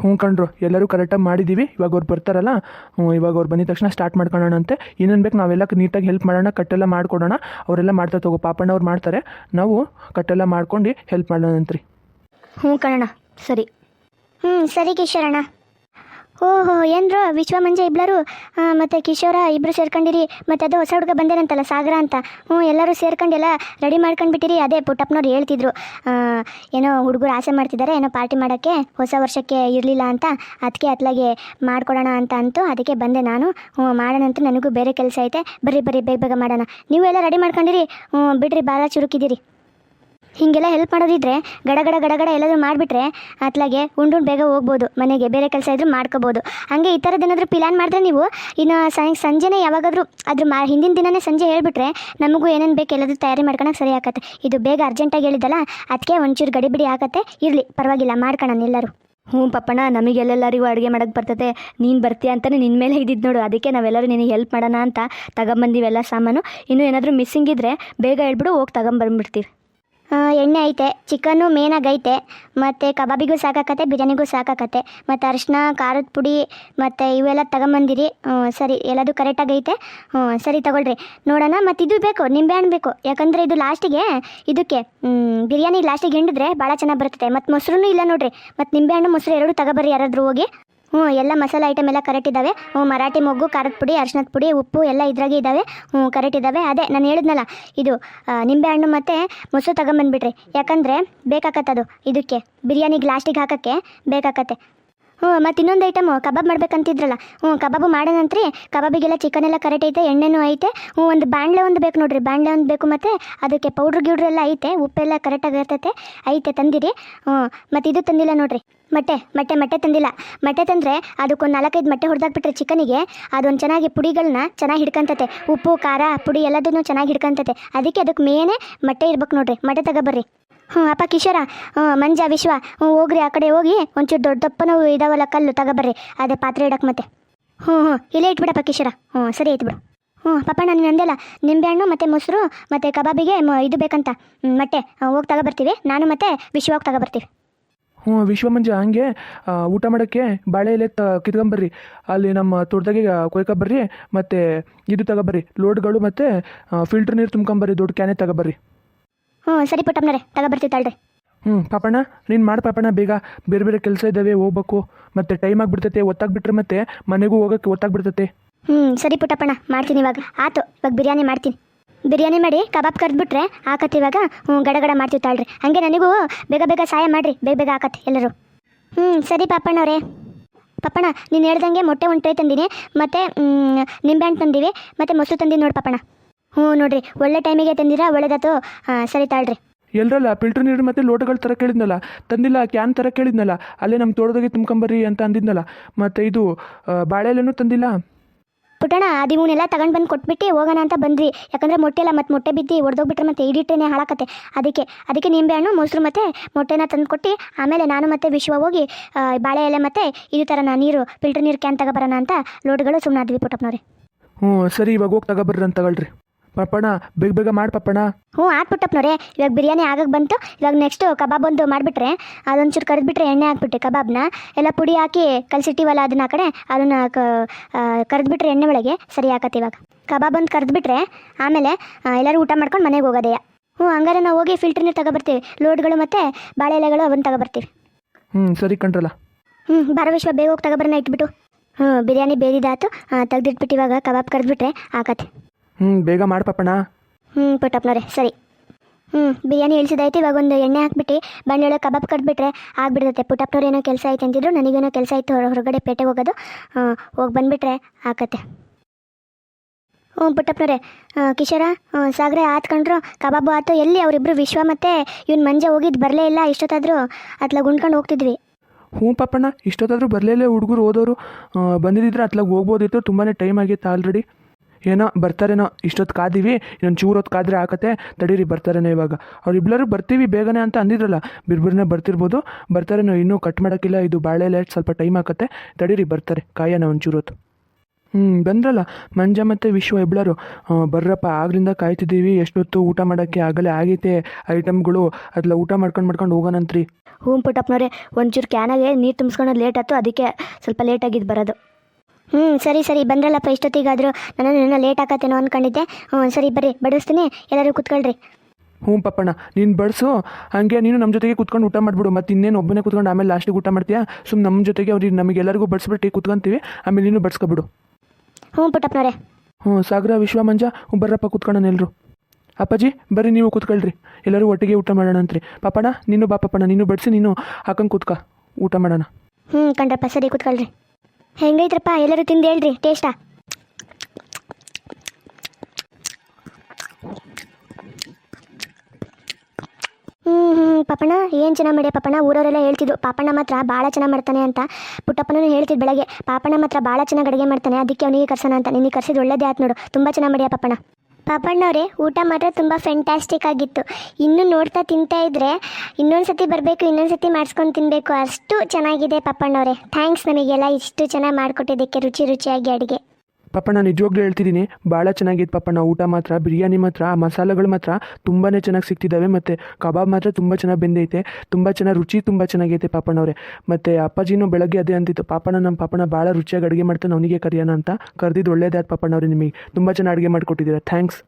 ಹ್ಞೂ ಕಣ್ರು, ಎಲ್ಲರೂ ಕರೆಕ್ಟಾಗಿ ಮಾಡಿದ್ದೀವಿ ಇವಾಗ ಅವ್ರು ಬರ್ತಾರಲ್ಲ, ಹ್ಞೂ, ಇವಾಗ ಅವ್ರು ಬಂದಿದ ತಕ್ಷಣ ಸ್ಟಾರ್ಟ್ ಮಾಡ್ಕೊಳ್ಳೋಣ ಅಂತೆ ಏನೇನು ಬೇಕು ನಾವೆಲ್ಲ ನೀಟಾಗಿ ಹೆಲ್ಪ್ ಮಾಡೋಣ, ಕಟ್ಟೆಲ್ಲ ಮಾಡ್ಕೊಡೋಣ. ಅವರೆಲ್ಲ ಮಾಡ್ತಾ ತಗೋ ಪಾಪಣ್ಣವ್ರು ಮಾಡ್ತಾರೆ. ನಾವು ಕಟ್ಟೆಲ್ಲ ಮಾಡ್ಕೊಂಡು ಹೆಲ್ಪ್ ಮಾಡೋಣ ಅಂತ್ರಿ ಹ್ಞೂ ಕಣಣ್ಣ, ಸರಿ. ಹ್ಞೂ, ಸರಿ ಕಿಶೋರಣ್ಣ ಓಹೋ, ಏನ್ರೋ? ವಿಶ್ವ ಮಂಜೆ ಇಬ್ಬರು ಮತ್ತು ಕಿಶೋರ ಇಬ್ಬರು ಸೇರ್ಕೊಂಡಿರಿ, ಮತ್ತು ಅದು ಹೊಸ ಹುಡುಗ ಬಂದಿರಂತಲ್ಲ ಸಾಗರ ಅಂತ. ಹ್ಞೂ, ಎಲ್ಲರೂ ಸೇರ್ಕೊಂಡೆಲ್ಲ ರೆಡಿ ಮಾಡ್ಕೊಂಡ್ಬಿಟ್ಟಿರಿ, ಅದೇ ಪುಟ್ಟಪ್ಪನವ್ರು ಹೇಳ್ತಿದ್ರು. ಏನೋ ಹುಡುಗರು ಆಸೆ ಮಾಡ್ತಿದ್ದಾರೆ ಏನೋ ಪಾರ್ಟಿ ಮಾಡೋಕ್ಕೆ, ಹೊಸ ವರ್ಷಕ್ಕೆ ಇರಲಿಲ್ಲ ಅಂತ ಅದಕ್ಕೆ ಅತ್ಲಾಗೆ ಮಾಡ್ಕೊಡೋಣ ಅಂತ ಅಂತು ಅದಕ್ಕೆ ಬಂದೆ ನಾನು. ಹ್ಞೂ, ಮಾಡೋಣ ನನಗೂ ಬೇರೆ ಕೆಲಸ ಐತೆ. ಬರ್ರಿ ಬರ್ರಿ, ಬೇಗ ಬೇಗ ಮಾಡೋಣ. ನೀವು ಎಲ್ಲ ರೆಡಿ ಮಾಡ್ಕೊಂಡಿರಿ. ಹ್ಞೂ, ಬಿಡ್ರಿ ಭಾಳ ಚುರುಕಿದ್ದೀರಿ. ಹೀಗೆಲ್ಲ ಹೆಲ್ಪ್ ಮಾಡೋದಿದ್ರೆ ಗಡಗಡ ಗಡಗಡ ಗಡ ಗಡ ಎಲ್ಲಾದರೂ ಮಾಡಿಬಿಟ್ರೆ ಅತ್ಲಾಗೆ ಉಂಡು ಬೇಗ ಹೋಗ್ಬೋದು, ಮನೆಗೆ ಬೇರೆ ಕೆಲಸ ಇದ್ದರೂ ಮಾಡ್ಕೋಬೋದು. ಹಾಗೆ ಈ ಥರದ್ದು ಏನಾದರೂ ಪ್ಲಾನ್ ಮಾಡಿದ್ರೆ ನೀವು ಇನ್ನು ಸಂಜೆನೇ ಯಾವಾಗಾದರೂ ಅದ್ರ ಮಾ ಹಿಂದಿನ ದಿನನೇ ಸಂಜೆ ಹೇಳಿಬಿಟ್ರೆ ನಮಗೂ ಏನೇನು ಬೇಕು ಎಲ್ಲಾದರೂ ತಯಾರಿ ಮಾಡ್ಕೊಳಕ್ಕೆ ಸರಿ ಆಕತ್ತೆ. ಇದು ಬೇಗ ಅರ್ಜೆಂಟಾಗಿ ಹೇಳಿದ್ದಲ್ಲ ಅದಕ್ಕೆ ಒಂಚೂರು ಗಡಿಬಿಡಿ ಆಗತ್ತೆ ಇರಲಿ, ಪರವಾಗಿಲ್ಲ ಮಾಡ್ಕೊಳ್ಳೋಣ ಎಲ್ಲರೂ ಹ್ಞೂ ಪಪ್ಪಣ ನಮಗೆಲ್ಲೆಲ್ಲರಿಗೂ ಅಡುಗೆ ಮಾಡೋಕ್ಕೆ ಬರ್ತದೆ ನೀನು ಬರ್ತೀಯ ಅಂತಲೇ ನಿನ್ನ ಮೇಲೆ ಇದ್ದಿದ್ದು ನೋಡು. ಅದಕ್ಕೆ ನಾವೆಲ್ಲರೂ ನಿನಗೆ ಹೆಲ್ಪ್ ಮಾಡೋಣ ಅಂತ ತಗೊಂಬಂದಿವೆಲ್ಲ ಸಾಮಾನು. ಇನ್ನೂ ಏನಾದರೂ ಮಿಸ್ಸಿಂಗ್ ಇದ್ದರೆ ಬೇಗ ಹೇಳ್ಬಿಡು, ಹೋಗಿ ತಗೊಂಬಂದ್ಬಿಡ್ತೀವಿ. ಎಣ್ಣೆ ಐತೆ ಚಿಕನ್ನು ಮೇನಾಗೈತೆ ಮತ್ತು ಕಬಾಬಿಗೂ ಸಾಕಾಕತ್ತೆ, ಬಿರಿಯಾನಿಗೂ ಸಾಕಾಕತ್ತೆ, ಮತ್ತು ಅರಿಶಿನ, ಖಾರದ ಪುಡಿ, ಮತ್ತು ಇವೆಲ್ಲ ತಗೊಂಬಂದಿರಿ. ಸರಿ, ಎಲ್ಲದು ಕರೆಕ್ಟಾಗಿ ಐತೆ. ಹ್ಞೂ ಸರಿ ತಗೊಳ್ರಿ. ನೋಡೋಣ, ಮತ್ತು ಇದು ಬೇಕು, ನಿಂಬೆ ಹಣ್ಣು ಬೇಕು. ಯಾಕಂದರೆ ಇದು ಲಾಸ್ಟಿಗೆ ಇದಕ್ಕೆ ಬಿರಿಯಾನಿ ಲಾಸ್ಟಿಗೆ ಹಿಂಡಿದ್ರೆ ಭಾಳ ಚೆನ್ನಾಗಿ ಬರ್ತದೆ. ಮತ್ತು ಮೊಸರು ಇಲ್ಲ ನೋಡ್ರಿ. ಮತ್ತು ನಿಂಬೆಹಣ್ಣು ಮೊಸರು ಎರಡು ತಗೊಬರ್ರಿ ಯಾರಾದರೂ ಹೋಗಿ. ಹ್ಞೂ, ಎಲ್ಲ ಮಸಾಲೆ ಐಟಮ್ ಎಲ್ಲ ಕರೆಕ್ಟ್ ಇದ್ದಾವೆ ಹ್ಞೂ, ಮರಾಠಿ ಮೊಗ್ಗು, ಖಾರದ ಪುಡಿ ಅರ್ಶಿನದ ಪುಡಿ, ಉಪ್ಪು ಎಲ್ಲ ಇದ್ರಾಗೆ ಇದ್ದಾವೆ. ಹ್ಞೂ ಕರೆಕ್ಟ್ ಇದ್ದಾವೆ ಅದೇ, ನಾನು ಹೇಳಿದ್ನಲ್ಲ, ಇದು ನಿಂಬೆ ಹಣ್ಣು ಮತ್ತು ಮೊಸರು ತಗೊಂಬಂದ್ಬಿಟ್ರಿ. ಯಾಕಂದರೆ ಬೇಕಾಗತ್ತದು ಇದಕ್ಕೆ, ಬಿರಿಯಾನಿಗೆ ಲಾಸ್ಟಿಗೆ ಹಾಕೋಕ್ಕೆ ಬೇಕಾಕತ್ತೆ. ಹ್ಞೂ, ಮತ್ತು ಇನ್ನೊಂದು ಐಟಮು ಕಬಾಬ್ ಮಾಡ್ಬೇಕಂತಿದ್ರಲ್ಲ. ಹ್ಞೂ, ಕಬಾಬು ಮಾಡೋಣಂತ್ರಿ. ಕಬಾಬಿಗೆಲ್ಲ ಚಿಕನ್ ಎಲ್ಲ ಕರೆಕ್ಟ್ ಐತೆ, ಎಣ್ಣೆನೂ ಐತೆ. ಹ್ಞೂ, ಒಂದು ಬಾಣಲೆ ಒಂದು ಬೇಕು ನೋಡಿರಿ. ಬಾಣಲೆ ಒಂದು ಬೇಕು ಮತ್ತು ಅದಕ್ಕೆ ಪೌಡ್ರ್ ಗಿಡ್ರ್ ಎಲ್ಲ ಐತೆ, ಉಪ್ಪೆಲ್ಲ ಕರೆಕ್ಟಾಗಿ ಇರ್ತೈತೆ, ಐತೆ ತಂದಿರಿ. ಹ್ಞೂ, ಮತ್ತು ಇದು ತಂದಿಲ್ಲ ನೋಡಿರಿ. ಮೊಟ್ಟೆ ಮೊಟ್ಟೆ ಮೊಟ್ಟೆ ತಂದಿಲ್ಲ. ಮೊಟ್ಟೆ ತಂದರೆ ಅದಕ್ಕೊಂದು ನಾಲ್ಕೈದು ಮೊಟ್ಟೆ ಹೊಡೆದಾಕ್ಬಿಟ್ರೆ ಚಿಕನಿಗೆ ಅದೊಂದು ಚೆನ್ನಾಗಿ ಪುಡಿಗಳನ್ನ ಚೆನ್ನಾಗಿ ಹಿಡ್ಕಂತತೆ. ಉಪ್ಪು, ಖಾರ, ಪುಡಿ ಎಲ್ಲದನ್ನು ಚೆನ್ನಾಗಿ ಹಿಡ್ಕಂತತೆ. ಅದಕ್ಕೆ ಅದಕ್ಕೆ ಮೇನೇ ಮೊಟ್ಟೆ ಇರ್ಬೇಕು ನೋಡ್ರಿ. ಮೊಟ್ಟೆ ತಗೊಬರ್ರಿ ಹ್ಞೂ ಅಪ್ಪ ಕಿಶೋರ ಮಂಜ, ವಿಶ್ವ ಹ್ಞೂ ಹೋಗ್ರಿ, ಆ ಕಡೆ ಹೋಗಿ. ಒಂಚೂರು ದೊಡ್ಡ ದಪ್ಪನವು ಇದಾವಲ್ಲ, ಕಲ್ಲು ತಗೋಬರ್ರಿ ಅದೇ ಪಾತ್ರೆ ಇಡಕ್ಕೆ ಮತ್ತೆ. ಹ್ಞೂ ಹ್ಞೂ ಇಲ್ಲೇ ಇಟ್ಬಿಡಪ್ಪ ಕಿಶೋರ. ಹ್ಞೂ ಸರಿ, ಆಯ್ತು ಬಿಡು. ಹ್ಞೂ ಪಾಪ ನಾನು ಅಂದೆಲ್ಲ ನಿಂಬೆಹಣ್ಣು ಮತ್ತು ಮೊಸರು ಮತ್ತು ಕಬಾಬಿಗೆ ಮ- ಇದು ಬೇಕಂತ. ಮತ್ತೆ ಹೋಗಿ ತಗೊಬರ್ತೀವಿ ನಾನು ಮತ್ತೆ ವಿಶ್ವ ಹೋಗಿ ತಗೊಬರ್ತೀವಿ ಹ್ಞೂ ವಿಶ್ವಮಂಜ ಹಂಗೆ ಊಟ ಮಾಡೋಕ್ಕೆ ಬಾಳೆ ಎಲೆ ತ ಕಿತ್ಕೊಂಬರ್ರಿ ಅಲ್ಲಿ ನಮ್ಮ ತೋಟದಾಗೆ ಕೊಯ್ಕೊಬರ್ರಿ ಮತ್ತು ಇದು ತಗೋಬರ್ರಿ ಲೋಡ್ಗಳು ಮತ್ತು ಫಿಲ್ಟ್ರ್ ನೀರು ತುಂಬ್ಕೊಂಬರ್ರಿ ದೊಡ್ಡ ಕ್ಯಾನೆ ತಗೊಬರ್ರಿ ಹ್ಞೂ ಸರಿ ಪುಟ್ಟಪ್ಪನರೇ ತಗ ಬರ್ತೀವಿ ತಾಳ್ರಿ ಹ್ಞೂ ಪಾಪಣ್ಣ ನೀನು ಮಾಡಿ ಪಾಪಣ್ಣ ಬೇಗ ಬೇರೆ ಬೇರೆ ಕೆಲಸ ಇದ್ದಾವೆ ಹೋಗ್ಬೇಕು. ಮತ್ತು ಟೈಮ್ ಆಗಿಬಿಡ್ತೈತೆ ಒತ್ತಾಗ್ಬಿಟ್ರೆ ಮತ್ತೆ ಮನೆಗೂ ಹೋಗೋಕ್ಕೆ ಒತ್ತಾಗ್ಬಿಡ್ತೈತೆ. ಹ್ಞೂ ಸರಿ ಪುಟ್ಟಪ್ಪಣ್ಣ ಮಾಡ್ತೀನಿ ಇವಾಗ. ಆತು ಇವಾಗ ಬಿರಿಯಾನಿ ಮಾಡ್ತೀನಿ. ಬಿರಿಯಾನಿ ಮಾಡಿ ಕಬಾಬ್ ಕರೆದ್ಬಿಟ್ರೆ ಹಾಕತ್ತೆ ಇವಾಗ ಹ್ಞೂ ಗಡಗಡ ಮಾಡ್ತೀವಿ ತಾಳ್ರಿ. ಹಾಗೆ ನನಗೂ ಬೇಗ ಬೇಗ ಸಹಾಯ ಮಾಡಿರಿ ಬೇಗ ಬೇಗ ಹಾಕತ್ತೆ ಎಲ್ಲರೂ. ಹ್ಞೂ ಸರಿ ಪಾಪಣ್ಣವ್ರೆ. ಪಾಪಣ್ಣ ನೀನು ಹೇಳ್ದಂಗೆ ಮೊಟ್ಟೆ ಒಂದು ಟ್ರೈ ತಂದೀನಿ ಮತ್ತು ನಿಂಬೆಹಣ್ಣು ತಂದೀವಿ ಮತ್ತು ಮೊಸರು ತಂದೀನಿ ನೋಡಿ ಪಾಪಣ್ಣ. ಹ್ಞೂ ನೋಡ್ರಿ. ಒಳ್ಳೆ ಟೈಮಿಗೆ ತಂದಿರಾ ಒಳ್ಳೇದಾತು ಹಾಂ ಸರಿ ತಾಳ್ರಿ. ಎಲ್ಲರಲ್ಲ ಫಿಲ್ಟರ್ ನೀರು ಮತ್ತು ಲೋಟಗಳು ಥರ ಕೇಳಿದ್ನಲ್ಲ? ತಂದಿಲ್ಲ ಕ್ಯಾನ್ ಥರ ಕೇಳಿದ್ನಲ್ಲ? ಅಲ್ಲೇ ನಮ್ಮ ತೋಟದಾಗೆ ತುಂಬ್ಕೊಂಬರ್ರಿ ಅಂತ ಅಂದಿದ್ನಲ್ಲ. ಮತ್ತು ಇದು ಆ, ಬಾಳೆ ಎಲೆನೂ ತಂದಿಲ್ಲ? ಪುಟ್ಟಣ ಅದಿ ಇವನ್ನೆಲ್ಲ ತಗೊಂಡು ಬಂದು ಕೊಟ್ಬಿಟ್ಟು ಹೋಗೋಣ ಅಂತ ಬಂದ್ವಿ. ಯಾಕಂದರೆ ಮೊಟ್ಟೆ ಎಲ್ಲ ಮತ್ತೆ ಮೊಟ್ಟೆ ಬಿದ್ದು ಒಡೆದೋಗ್ಬಿಟ್ರೆ ಮತ್ತೆ ಇಡಿಟ್ಟೇನೆ ಹಾಳಾಕತ್ತೆ. ಅದಕ್ಕೆ ಅದಕ್ಕೆ ನಿಂಬೆ ಹಣ್ಣು ಮೊಸರು ಮತ್ತು ಮೊಟ್ಟೆನ ತಂದು ಕೊಟ್ಟು ಆಮೇಲೆ ನಾನು ಮತ್ತೆ ವಿಶ್ವ ಹೋಗಿ ಬಾಳೆ ಎಲೆ ಮತ್ತೆ ಇದು ಥರನ ನೀರು ಫಿಲ್ಟರ್ ನೀರು ಕ್ಯಾನ್ ತಗೊಬರೋಣ ಅಂತ ಲೋಡ್ಗಳು ಸುಮ್ಮನೆ ಆದ್ವಿ ಪುಟ್ಟಪ್ಪನವ್ರೆ. ಹ್ಞೂ ಸರಿ ಇವಾಗ ಹೋಗಿ ತಗೋಬರ್ರಿ ಅಂತ ತಗೊಳ್ರಿ. ಪಪ್ಪಣ್ಣ ಬೇಗ ಬೇಗ ಮಾಡಿ ಪಪ್ಪಣ ಹ್ಞೂ ಆತ್ ಪುಟ್ಟಪ್ಪನವ್ರೆ ಇವಾಗ ಬಿರಿಯಾನಿ ಆಗಕ್ಕೆ ಬಂತು. ಇವಾಗ ನೆಕ್ಸ್ಟು ಕಬಾಬ್ ಒಂದು ಮಾಡಿಬಿಟ್ರೆ ಅದೊಂಚೂರು ಕರೆದ್ಬಿಟ್ರೆ ಎಣ್ಣೆ ಹಾಕ್ಬಿಟ್ಟೆ ಕಬಾಬ್ನ. ಎಲ್ಲ ಪುಡಿ ಹಾಕಿ ಕಲಸಿಟ್ಟಿವಲ್ಲ ಅದನ್ನ ಆ ಕಡೆ ಅದನ್ನು ಕರೆದ್ಬಿಟ್ರೆ ಎಣ್ಣೆ ಒಳಗೆ. ಸರಿ ಹಾಕತ್ತೆ ಇವಾಗ. ಕಬಾಬ್ ಒಂದು ಕರೆದ್ಬಿಟ್ರೆ ಆಮೇಲೆ ಎಲ್ಲರೂ ಊಟ ಮಾಡ್ಕೊಂಡು ಮನೆಗೆ ಹೋಗೋದೆಯ. ಹ್ಞೂ ಹಂಗಾರೆ ನಾವು ಹೋಗಿ ಫಿಲ್ಟರ್ ನೀರು ತಗೊಬರ್ತೀವಿ. ಲೋಡ್ಗಳು ಮತ್ತು ಬಾಳೆ ಎಲೆಗಳು ಅವನ್ನ ತಗೊಬರ್ತೀವಿ. ಹ್ಞೂ ಸರಿ ಕಣ್ರಲ್ಲ ಹ್ಞೂ ಬಾರ ವಿಶ್ವ ಬೇಗ ಹೋಗಿ ತಗೊಬರೋಣ ಇಟ್ಬಿಟ್ಟು ಹ್ಞೂ ಬಿರಿಯಾನಿ ಬೇದಿದಾತು. ತೆಗ್ದಿಟ್ಬಿಟ್ಟು ಇವಾಗ ಕಬಾಬ್ ಕರೆದ್ಬಿಟ್ರೆ ಆಕತ್ತೆ. ಹ್ಞೂ ಬೇಗ ಮಾಡಿ ಪಪ್ಪಣ್ಣ. ಹ್ಞೂ ಪುಟ್ಟಪ್ಪನವ್ರೆ ಸರಿ. ಹ್ಞೂ ಬಿರಿಯಾನಿ ಇಳಿಸಿದಾಯ್ತು ಇವಾಗ ಒಂದು ಎಣ್ಣೆ ಹಾಕ್ಬಿಟ್ಟು ಬಂಡೇಳ ಕಬಾಬ್ ಕಟ್ಬಿಟ್ರೆ ಆಗ್ಬಿಡುತ್ತೆ. ಪುಟ್ಟಪ್ಪನವ್ರು ಏನೋ ಕೆಲಸ ಐತೆ ಅಂತಿದ್ರು ನನಗೇನೋ ಕೆಲಸ ಐತೆ ಹೊರ ಹೊರಗಡೆ ಪೇಟೆಗೆ ಹೋಗೋದು. ಹೋಗಿ ಬಂದ್ಬಿಟ್ರೆ ಹಾಕತ್ತೆ ಹ್ಞೂ ಪುಟ್ಟಪ್ಪನವ್ರೆ ಕಿಶೋರ ಸಾಗರ ಆತ್ಕೊಂಡ್ರು ಕಬಾಬು ಆತು ಎಲ್ಲಿ? ಅವರಿಬ್ಬರು ವಿಶ್ವ ಮತ್ತೆ ಇವ್ನು ಮಂಜೆ ಹೋಗಿದ್ದು ಬರಲೇ ಇಲ್ಲ ಇಷ್ಟೊತ್ತಾದರೂ ಅತ್ಲಾಗ ಉಂಡ್ಕೊಂಡು ಹೋಗ್ತಿದ್ವಿ. ಹ್ಞೂ ಪಾಪಣ್ಣ ಇಷ್ಟೊತ್ತಾದರೂ ಬರಲಿಲ್ಲ ಹುಡುಗರು ಓದೋರು ಬಂದಿದ್ದಿದ್ರೆ ಅತ್ಲಾಗ ಹೋಗ್ಬೋದಿತ್ತು ತುಂಬಾ ಟೈಮ್ ಆಗಿತ್ತು ಆಲ್ರೆಡಿ ಏನೋ ಬರ್ತಾರೇನೋ, ಇಷ್ಟೊತ್ತು ಕಾದೀವಿ, ಇನ್ನೊಂದು ಚೂರು ಹೊತ್ತು ಕಾದ್ರೆ ಹಾಕತ್ತೆ ತಡೀರಿ ಬರ್ತಾರೇನೋ ಇವಾಗ. ಅವ್ರಿಬ್ಬರು ಬರ್ತೀವಿ ಬೇಗನೆ ಅಂತ ಅಂದಿದ್ರಲ್ಲ, ಬಿರ್ಬಿರ್ನೆ ಬರ್ತಿರ್ಬೋದು, ಬರ್ತಾರೇನೋ ಇನ್ನೂ ಕಟ್ ಮಾಡೋಕ್ಕಿಲ್ಲ, ಇದು ಬಾಳೆ ಲೇಟ್ ಸ್ವಲ್ಪ ಟೈಮ್ ಹಾಕತ್ತೆ ತಡೀರಿ ಬರ್ತಾರೆ, ಕಾಯೋಣ ಒಂದು ಚೂರು ಹೊತ್ತು. ಹ್ಞೂ ಬಂದ್ರಲ್ಲ, ಮಂಜ ಮತ್ತು ವಿಶ್ವ ಇಬ್ಬರು ಬರ್ರಪ್ಪ, ಆಗ್ಲಿಂದ ಕಾಯ್ತಿದ್ದೀವಿ, ಎಷ್ಟೊತ್ತು ಊಟ ಮಾಡೋಕ್ಕೆ ಆಗಲೇ ಆಗೈತೆ, ಐಟಮ್ಗಳು, ಅದ್ಲ ಊಟ ಮಾಡ್ಕೊಂಡು ಮಾಡ್ಕೊಂಡು ಹೋಗೋಣಂತ್ರಿ. ಹ್ಞೂ ಪುಟ್ಟಪ್ಪನವ್ರೆ, ಒಂಚೂರು ಕ್ಯಾನಾಗೆ ನೀರು ತುಂಬಿಸ್ಕೊಂಡು ಲೇಟ್ ಆಯ್ತು, ಅದಕ್ಕೆ ಸ್ವಲ್ಪ ಲೇಟಾಗಿದ್ದು ಬರೋದು. ಹ್ಞೂ ಸರಿ ಸರಿ ಬಂದ್ರಲ್ಲಪ್ಪ ಇಷ್ಟೊತ್ತಿಗಾದರೂ. ನಾನು ನಿನ್ನ ಲೇಟ್ ಆಕತ್ತೇನೋ ಅಂದ್ಕೊಂಡಿದ್ದೆ ಹ್ಞೂ ಸರಿ ಬರ್ರಿ ಬಡಿಸ್ತೀನಿ. ಎಲ್ಲರೂ ಕೂತ್ಕೊಳ್ರಿ. ಹ್ಞೂ ಪಪ್ಪಣ್ಣ ನೀನು ಬಡಿಸು. ಹಾಗೆ ನೀನು ನಮ್ಮ ಜೊತೆಗೆ ಕುತ್ಕೊಂಡು ಊಟ ಮಾಡಿಬಿಡು. ಮತ್ತು ಇನ್ನೇನು ಒಬ್ಬನೇ ಕುತ್ಕೊಂಡು ಆಮೇಲೆ ಲಾಸ್ಟಿಗೆ ಊಟ ಮಾಡ್ತೀಯಾ? ಸುಮ್ಮನೆ ನಮ್ಮ ಜೊತೆಗೆ ಅವ್ರಿಗೆ ನಮಗೆಲ್ಲರಿಗೂ ಬಡಿಸ್ಬಿಟ್ಟು ಕುತ್ಕೊಂತೀವಿ. ಆಮೇಲೆ ನೀನು ಬಡಿಸ್ಕೊಬಿಡು. ಹ್ಞೂ ಪುಟ್ಟಪ್ಪನವ್ರೆ. ಹ್ಞೂ ಸಾಗರ ವಿಶ್ವ ಮಂಜ ಹ್ಞೂ ಬರ್ರಪ್ಪ ಕುತ್ಕೊಳ್ಳೋಣ ಎಲ್ಲರೂ ಅಪ್ಪಾಜಿ ಬರ್ರಿ ನೀವು ಕೂತ್ಕೊಳ್ರಿ. ಎಲ್ಲರೂ ಒಟ್ಟಿಗೆ ಊಟ ಮಾಡೋಣ ಅಂತ್ರಿ. ಪಾಪಣ್ಣ ನೀನು ಬಾ ಪಾಪಣ್ಣ ನೀನು ಬಡಿಸಿ ನೀನು ಹಾಕೊಂಡು ಕೂತ್ಕ. ಊಟ ಮಾಡೋಣ. ಹ್ಞೂ ಕಂಡ್ರಪ್ಪ ಸರಿ ಕೂತ್ಕೊಳ್ರಿ. ಹೆಂಗೈತ್ರಪ್ಪ? ಎಲ್ಲರೂ ತಿಂದು ಹೇಳ್ರಿ ಟೇಸ್ಟಾ ಹ್ಞೂ ಹ್ಞೂ ಪಾಪಣ್ಣ, ಏನು ಚೆನ್ನಾಗಿ ಮಾಡ್ಯ ಪಾಪಣ್ಣ? ಊರವರೆಲ್ಲ ಹೇಳ್ತಿದ್ರು, ಪಾಪಣ್ಣ ಮಾತ್ರ ಭಾಳ ಚೆನ್ನಾಗಿ ಮಾಡ್ತಾನೆ ಅಂತ. ಪುಟ್ಟಪ್ಪನೂ ಹೇಳ್ತಿದ್ದು ಬೆಳಗ್ಗೆ, ಪಾಪಣ್ಣ ಮಾತ್ರ ಭಾಳ ಚೆನ್ನಾಗಿ ಅಡುಗೆ ಮಾಡ್ತಾನೆ, ಅದಕ್ಕೆ ಅವನಿಗೆ ಕರ್ಸೋಣ ಅಂತ. ನಿನಗೆ ಕರ್ಸಿದ್ದು ಒಳ್ಳೇದೇ ಆಯ್ತು ನೋಡು, ತುಂಬ ಚೆನ್ನಾಗಿ ಮಾಡ್ಯ ಪಾಪಣ್ಣ. ಪಾಪಣ್ಣವ್ರೆ, ಊಟ ಮಾತ್ರ ತುಂಬ ಫ್ಯಾಂಟಾಸ್ಟಿಕ್ ಆಗಿತ್ತು. ಇನ್ನೂ ನೋಡ್ತಾ ತಿಂತಾ ಇದ್ರೆ ಇನ್ನೊಂದು ಸತಿ ಬರಬೇಕು ಇನ್ನೊಂದು ಸತಿ ಮಾಡಿಸ್ಕೊಂಡು ತಿನ್ನಬೇಕು ಅಷ್ಟು ಚೆನ್ನಾಗಿದೆ ಪಾಪಣ್ಣವ್ರೆ. ಥ್ಯಾಂಕ್ಸ್ ನಮಗೆಲ್ಲ ಇಷ್ಟು ಚೆನ್ನಾಗಿ ಮಾಡಿಕೊಟ್ಟಿದ್ದಕ್ಕೆ, ರುಚಿ ರುಚಿಯಾಗಿ ಅಡುಗೆ. ಪಾಪಣ್ಣ ನಿಜವಾಗ್ಲೂ ಹೇಳ್ತಿದ್ದೀನಿ, ಭಾಳ ಚೆನ್ನಾಗಿತ್ತು ಪಪ್ಪಣ್ಣ. ಊಟ ಮಾತ್ರ, ಬಿರಿಯಾನಿ ಮಾತ್ರ ಮಸಾಲೆಗಳು ಮಾತ್ರ ತುಂಬಾ ಚೆನ್ನಾಗಿ ಸಿಗ್ತಿದ್ದಾವೆ ಮತ್ತು ಕಬಾಬ್ ಮಾತ್ರ ತುಂಬ ಚೆನ್ನಾಗಿ ಬೆಂದೈತೆ. ತುಂಬ ಚೆನ್ನಾಗಿ, ರುಚಿ ತುಂಬ ಚೆನ್ನಾಗೈತೆ ಪಾಪಣ್ಣವ್ರೆ ಮತ್ತು ಅಪ್ಪಾಜಿನೂ ಬೆಳಗ್ಗೆ ಅದೇ ಅಂತಿತ್ತು ಪಾಪಣ್ಣ ನಮ್ಮ ಪಾಪಣ್ಣ ಭಾಳ ರುಚಿಯಾಗಿ ಅಡುಗೆ ಮಾಡ್ತಾನೆ, ಅವನಿಗೆ ಕರೆಯೋಣ ಅಂತ ಕರೆದಿದ್ದು ಒಳ್ಳೇದಾದ ಪಾಪಣ್ಣವ್ರೆ ನಿಮಗೆ. ತುಂಬ ಚೆನ್ನಾಗಿ ಅಡುಗೆ ಮಾಡಿಕೊಟ್ಟಿದ್ದೀರಾ. ಥ್ಯಾಂಕ್ಸ್.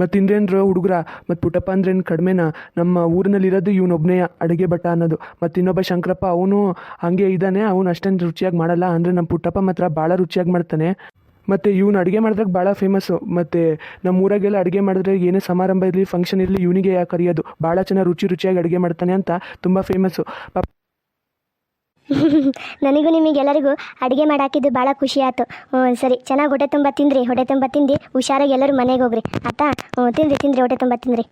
ಮತ್ತು ಇಂದ್ರೇನ್ರ ಹುಡುಗರ, ಮತ್ತು ಪುಟ್ಟಪ್ಪ ಅಂದ್ರೇನು ಕಡಿಮೆನಾ, ನಮ್ಮ ಊರಿನಲ್ಲಿರೋದು ಇವನೊಬ್ಬನೇ ಅಡುಗೆ ಭಟ್ಟ ಅನ್ನೋದು. ಮತ್ತು ಇನ್ನೊಬ್ಬ ಶಂಕರಪ್ಪ, ಅವನು ಹಾಗೆ ಇದ್ದಾನೆ ಅವನು ಅಷ್ಟೊಂದು ರುಚಿಯಾಗಿ ಮಾಡಲ್ಲ, ಅಂದರೆ ನಮ್ಮ ಪುಟ್ಟಪ್ಪ ಮಾತ್ರ ಭಾಳ ರುಚಿಯಾಗಿ ಮಾಡ್ತಾನೆ. ಮತ್ತು ಇವನು ಅಡುಗೆ ಮಾಡಿದಾಗ ಭಾಳ ಫೇಮಸ್ಸು ಮತ್ತು ನಮ್ಮ ಊರಾಗೆಲ್ಲ ಅಡುಗೆ ಮಾಡಿದ್ರೆ ಏನೇ ಸಮಾರಂಭ ಇರಲಿ ಫಂಕ್ಷನ್ ಇರಲಿ, ಇವನಿಗೆ ಕರೆಯೋದು ಭಾಳ ಚೆನ್ನಾಗಿ ರುಚಿ ರುಚಿಯಾಗಿ ಅಡುಗೆ ಮಾಡ್ತಾನೆ ಅಂತ ತುಂಬ ಫೇಮಸ್ಸು ಪಾಪ ನನಗೂ ನಿಮಗೆಲ್ಲರಿಗೂ ಅಡುಗೆ ಮಾಡಾಕಿದ್ದು ಭಾಳ ಖುಷಿ ಆಯ್ತು. ಹ್ಞೂ, ಸರಿ. ಚೆನ್ನಾಗಿ ಹೊಟ್ಟೆ ತುಂಬ ತಿಂದ್ರಿ. ಹೊಟ್ಟೆ ತುಂಬ ತಿಂದು. ಹುಷಾರಾಗಿ ಎಲ್ಲರೂ ಮನೆಗೆ ಹೋಗ್ರಿ. ಆಯ್ತಾ? ಹ್ಞೂ ತಿಂದ್ರಿ ತಿಂದ್ರಿ ಹೊಟ್ಟೆ ತುಂಬ ತಿಂದ್ರಿ.